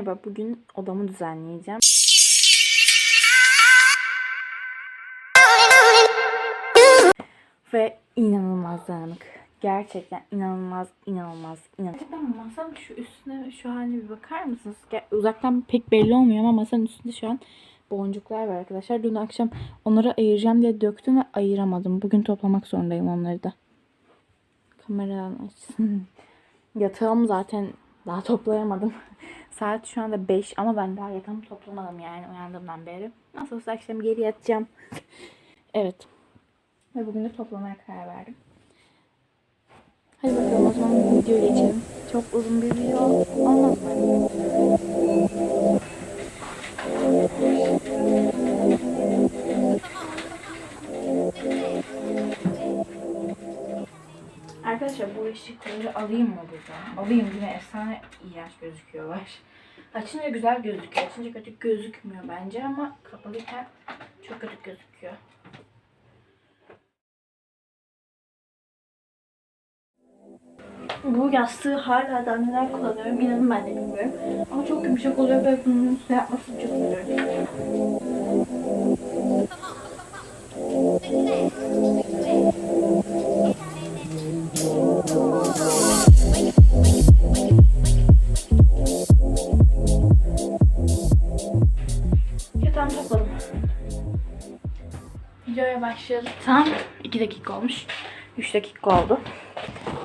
Merhaba, bugün odamı düzenleyeceğim. Ve inanılmaz dağınık. Gerçekten inanılmaz, inanılmaz, inanılmaz. Gerçekten masanın şu üstüne şu haline bir bakar mısınız? Ger- Uzaktan pek belli olmuyor ama masanın üstünde şu an boncuklar var arkadaşlar. Dün akşam onları ayıracağım diye döktüm ve ayıramadım. Bugün toplamak zorundayım onları da. Kameradan açsın. Yatağım zaten daha toplayamadım. Saat şu anda 5 ama ben daha yatağımı toplamadım yani uyandığımdan beri. Nasıl olsa akşam geri yatacağım. evet. Ve bugün de toplamaya karar verdim. Hadi bakalım o zaman videoya geçelim. Çok uzun bir video olmaz mı? Efsane iğrenç gözüküyorlar. Açınca güzel gözüküyor. Açınca kötü gözükmüyor bence ama kapalıyken çok kötü gözüküyor. Bu yastığı hala daha neler kullanıyorum inanın ben de bilmiyorum. Ama çok yumuşak oluyor ve bunun üstüne yapmasını çok seviyorum. Tam 2 dakika olmuş. 3 dakika oldu.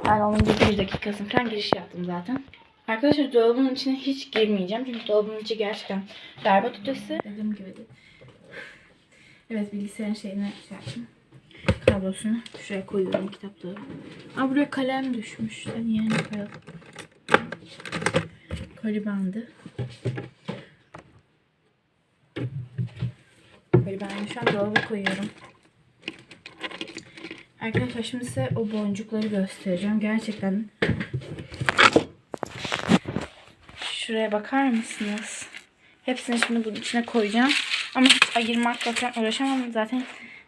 Yani onun bir 1 dakikasını falan giriş yaptım zaten. Arkadaşlar dolabın içine hiç girmeyeceğim. Çünkü dolabın içi gerçekten berbat ötesi. Dediğim gibi de. Evet bilgisayarın şeyini şey yaptım. Kablosunu şuraya koyuyorum kitapları. Aa buraya kalem düşmüş. Hadi yerine koyalım. Koli bandı. Böyle ben şu an dolaba koyuyorum. Arkadaşlar şimdi size o boncukları göstereceğim. Gerçekten şuraya bakar mısınız? Hepsini şimdi bunun içine koyacağım. Ama hiç ayırmakla falan uğraşamam. Zaten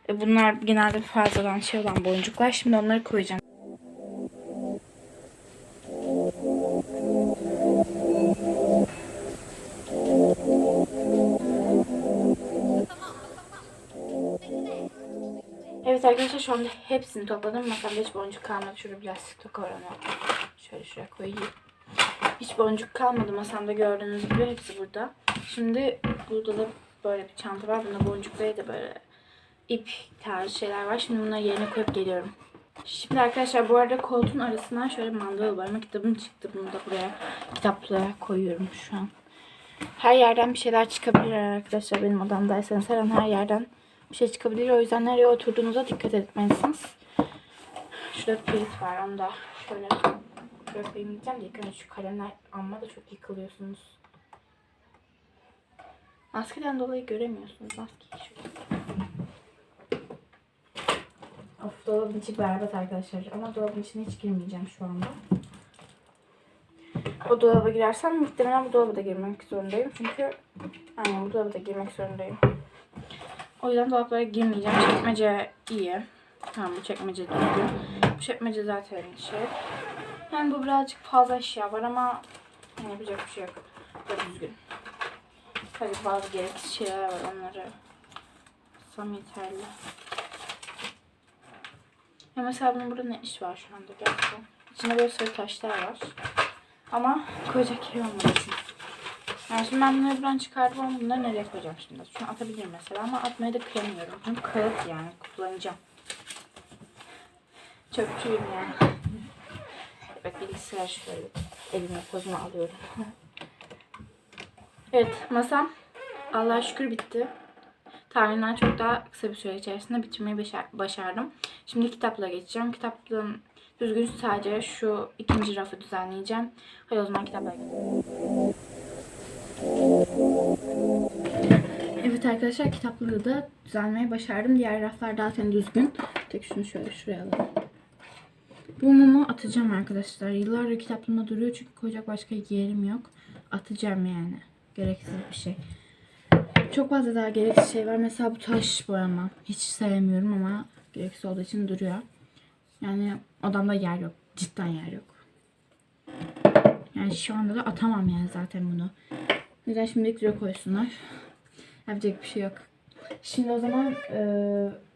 bunlar genelde fazladan şey olan boncuklar. Şimdi onları koyacağım. Şu anda hepsini topladım. Masamda hiç boncuk kalmadı. Şurada bir lastik toka var ama. Şöyle şuraya koyayım. Hiç boncuk kalmadı masamda gördüğünüz gibi. Hepsi burada. Şimdi burada da böyle bir çanta var. Bunda boncukları da böyle ip tarzı şeyler var. Şimdi bunları yerine koyup geliyorum. Şimdi arkadaşlar bu arada koltuğun arasından şöyle mandal var. Ama kitabım çıktı. Bunu da buraya kitaplığa koyuyorum şu an. Her yerden bir şeyler çıkabilir arkadaşlar. Benim odamdaysanız her an her yerden bir şey çıkabilir. O yüzden nereye oturduğunuza dikkat etmelisiniz. Şurada pirit var. Onu da şöyle göstereyim diyeceğim de önce şu kalemler amma da çok yıkılıyorsunuz. Maskeden dolayı göremiyorsunuz maskeyi şöyle. Of dolabın içi berbat arkadaşlar. Ama dolabın içine hiç girmeyeceğim şu anda. O dolaba girersem muhtemelen bu dolaba da girmek zorundayım. Çünkü aynen bu dolaba da girmek zorundayım. O yüzden dolaplara girmeyeceğim. Çekmece iyi. Tamam bu çekmece düzgün. Bu çekmece zaten şey. Yani bu birazcık fazla eşya var ama yani yapacak bir şey yok. Bu düzgün. Tabii bazı gereksiz şeyler var onları sam yeterli. Ya mesela bunun burada ne iş var şu anda gerçekten. İçinde böyle sarı taşlar var. Ama koyacak yer olmadığı için. Yani şimdi ben bunları buradan çıkardım ama bunları nereye koyacağım şimdi? Şunu atabilirim mesela ama atmaya da kıyamıyorum. Çünkü kağıt yani kullanacağım. Çöpçüyüm yani. Evet bilgisayar şöyle elime pozuma alıyorum. evet masam Allah'a şükür bitti. Tahminden çok daha kısa bir süre içerisinde bitirmeyi başar- başardım. Şimdi kitapla geçeceğim. Kitaplığın düzgün sadece şu ikinci rafı düzenleyeceğim. Hadi o zaman kitapla geçelim. Evet arkadaşlar kitaplığı da düzenlemeyi başardım. Diğer raflar zaten düzgün. Tek şunu şöyle şuraya alalım. Bu mumu atacağım arkadaşlar. Yıllardır kitaplığımda duruyor çünkü koyacak başka yerim yok. Atacağım yani. Gereksiz bir şey. Çok fazla daha gereksiz şey var. Mesela bu taş boyama. Hiç sevmiyorum ama gereksiz olduğu için duruyor. Yani odamda yer yok. Cidden yer yok. Yani şu anda da atamam yani zaten bunu. Yüzden şimdilik duruyor koysunlar. Yapacak bir şey yok. Şimdi o zaman e,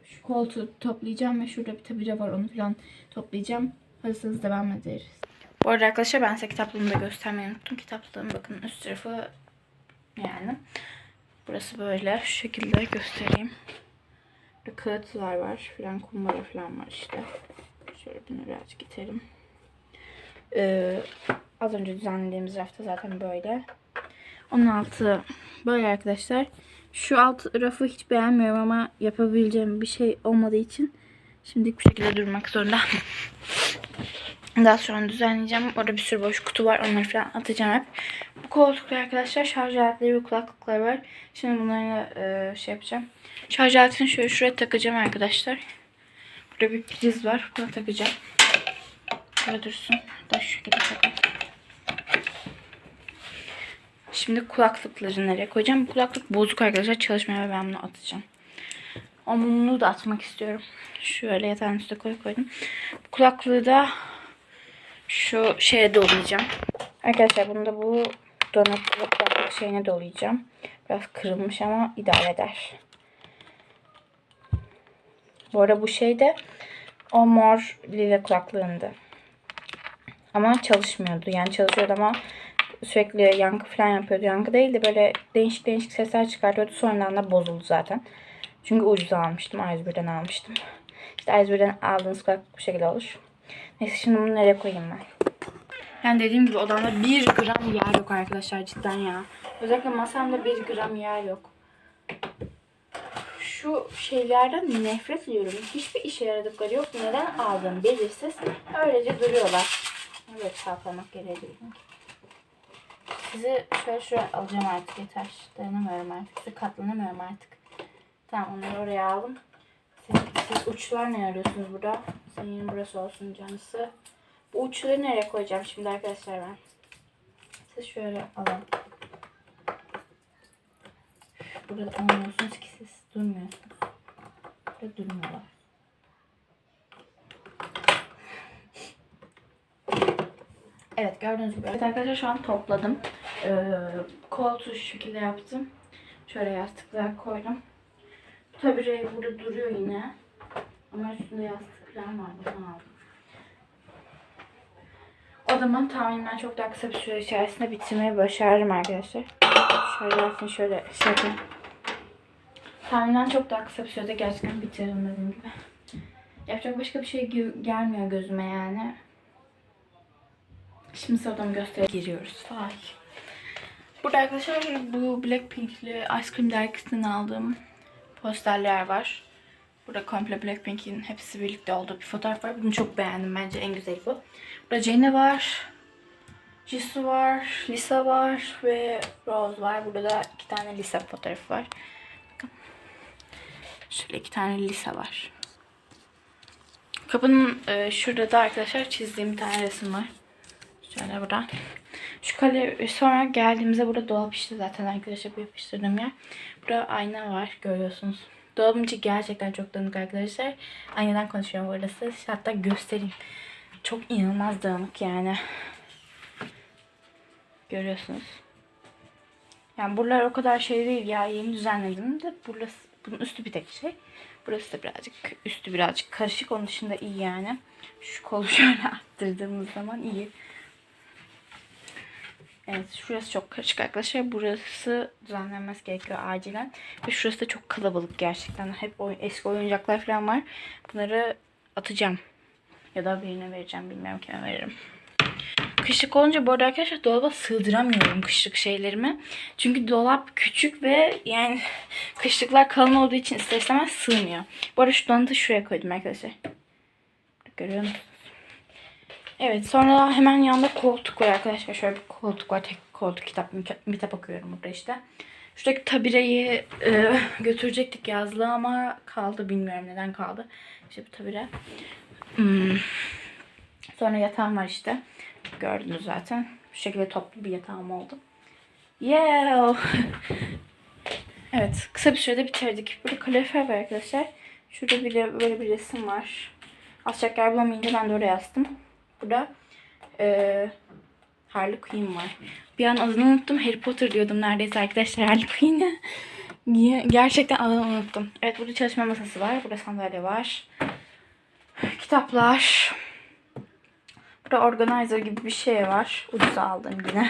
şu koltuğu toplayacağım ve şurada bir tabure var onu falan toplayacağım. Hazırsanız devam ederiz. Bu arada arkadaşlar ben size kitaplığımı da göstermeyi unuttum. Kitaplığım bakın üst tarafı yani. Burası böyle şu şekilde göstereyim. Burada kağıtlar var filan kumbara falan var işte. Şöyle bunu birazcık itelim. Ee, az önce düzenlediğimiz rafta zaten böyle. Onun altı böyle arkadaşlar. Şu alt rafı hiç beğenmiyorum ama yapabileceğim bir şey olmadığı için şimdilik bu şekilde durmak zorunda. Daha sonra düzenleyeceğim. Orada bir sürü boş kutu var. Onları falan atacağım hep. Bu koltukta arkadaşlar şarj aletleri ve kulaklıklar var. Şimdi bunları e, şey yapacağım. Şarj aletini şöyle şuraya takacağım arkadaşlar. Burada bir priz var. Buna takacağım. Böyle dursun. Da şu şekilde takalım. Şimdi kulaklıkları nereye koyacağım? Bu kulaklık bozuk arkadaşlar. Çalışmaya ve ben bunu atacağım. Ama da atmak istiyorum. Şöyle yatağın üstüne koy koydum. Bu kulaklığı da şu şeye dolayacağım. Arkadaşlar bunu da bu donatlı kulaklık şeyine dolayacağım. Biraz kırılmış ama idare eder. Bu arada bu şey de o mor lila kulaklığındı. Ama çalışmıyordu. Yani çalışıyordu ama sürekli yankı falan yapıyordu. Yankı değil de böyle değişik değişik sesler çıkartıyordu. Sonradan da bozuldu zaten. Çünkü ucuz almıştım. A101'den almıştım. İşte A101'den aldığınız kulaklık bu şekilde olur. Neyse şimdi bunu nereye koyayım ben? Yani dediğim gibi odamda 1 gram yer yok arkadaşlar cidden ya. Özellikle masamda 1 gram yer yok. Şu şeylerden nefret ediyorum. Hiçbir işe yaradıkları yok. Neden aldığım belirsiz. Öylece duruyorlar. Evet saklamak gereği duyuyorum. Sizi şöyle şuraya alacağım artık yeter. Dayanamıyorum artık. Size katlanamıyorum artık. Tamam onları oraya aldım. Siz, siz uçlar ne arıyorsunuz burada? Senin burası olsun canısı. Bu uçları nereye koyacağım şimdi arkadaşlar ben? Siz şöyle alın. Burada olmuyorsunuz ki siz durmuyorsunuz. Burada durmuyorlar. Evet gördüğünüz gibi. Evet arkadaşlar şu an topladım. Ee, koltuğu şu şekilde yaptım. Şöyle yastıklar koydum. Tabii burada duruyor yine. Ama üstünde yastık falan var. Bunu aldım. Odamı tahminen çok daha kısa bir süre içerisinde bitirmeyi başarırım arkadaşlar. Şöyle yapayım şöyle şey yapayım. Tahminen çok daha kısa bir sürede gerçekten bitiririm dediğim gibi. Yapacak başka bir şey gelmiyor gözüme yani. Şimdi odamı göstereyim. Giriyoruz. Vay. Burada arkadaşlar bu Blackpink'li Ice Cream dergisinden aldığım posterler var. Burada komple Blackpink'in hepsi birlikte olduğu bir fotoğraf var. Bunu çok beğendim. Bence en güzeli bu. Burada Jennie var. Jisoo var. Lisa var. Ve Rose var. Burada da iki tane Lisa fotoğrafı var. Şöyle iki tane Lisa var. Kapının e, şurada da arkadaşlar çizdiğim bir tane resim var. Şöyle burada. Şu kale sonra geldiğimizde burada dolap işte zaten arkadaşlar bu yapıştırdığım yer. Burada ayna var görüyorsunuz. Dolabım içi gerçekten çok dağınık arkadaşlar. Aynadan konuşuyorum bu. Hatta göstereyim. Çok inanılmaz dağınık yani. Görüyorsunuz. Yani buralar o kadar şey değil ya. Yeni düzenledim de burası, bunun üstü bir tek şey. Burası da birazcık üstü birazcık karışık. Onun dışında iyi yani. Şu kolu şöyle arttırdığımız zaman iyi. Evet şurası çok karışık arkadaşlar. Burası düzenlenmesi gerekiyor acilen. Ve şurası da çok kalabalık gerçekten. Hep oyun, eski oyuncaklar falan var. Bunları atacağım. Ya da birine vereceğim. Bilmiyorum kime veririm. Kışlık olunca bu arada arkadaşlar dolaba sığdıramıyorum kışlık şeylerimi. Çünkü dolap küçük ve yani kışlıklar kalın olduğu için ister istemez sığmıyor. Bu arada şu donatı şuraya koydum arkadaşlar. Görüyor musunuz? Evet sonra hemen yanında koltuk var arkadaşlar. Şöyle bir koltuk var. Tek koltuk kitap, kitap okuyorum burada işte. Şuradaki tabireyi e, götürecektik yazlığa ama kaldı. Bilmiyorum neden kaldı. İşte bu tabire. Hmm. Sonra yatağım var işte. Gördünüz zaten. Bu şekilde toplu bir yatağım oldu. Yeah. evet kısa bir sürede bitirdik. Burada kalorifer var arkadaşlar. Şurada bir de böyle bir resim var. Asacak yer bulamayınca ben de oraya astım. Burada e, Harley Quinn var. Bir an adını unuttum. Harry Potter diyordum neredeyse arkadaşlar Harley Quinn'i. Ge- Gerçekten adını unuttum. Evet burada çalışma masası var. Burada sandalye var. Kitaplar. Burada organizer gibi bir şey var. Ucuza aldım yine.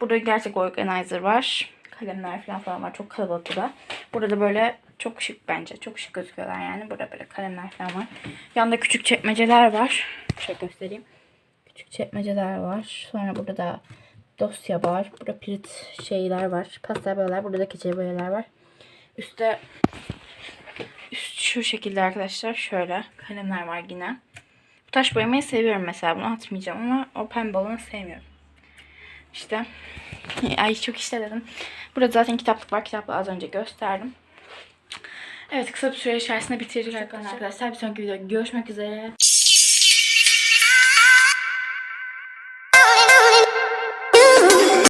Burada gerçek organizer var. Kalemler falan falan var. Çok kalabalık burada. Burada da böyle çok şık bence. Çok şık gözüküyorlar yani. Burada böyle kalemler falan var. Yanında küçük çekmeceler var. Şöyle göstereyim. Küçük çekmeceler var. Sonra burada da dosya var. Burada pirit şeyler var. Pastel boyalar. Burada da keçeli boyalar var. Üstte üst şu şekilde arkadaşlar. Şöyle kalemler var yine. Bu taş boyamayı seviyorum mesela. Bunu atmayacağım ama o pembe olanı sevmiyorum. İşte. Ay çok işte dedim. Burada zaten kitaplık var. Kitaplığı az önce gösterdim. Evet kısa bir süre içerisinde bitirdik arkadaşlar. Bir sonraki videoda görüşmek üzere.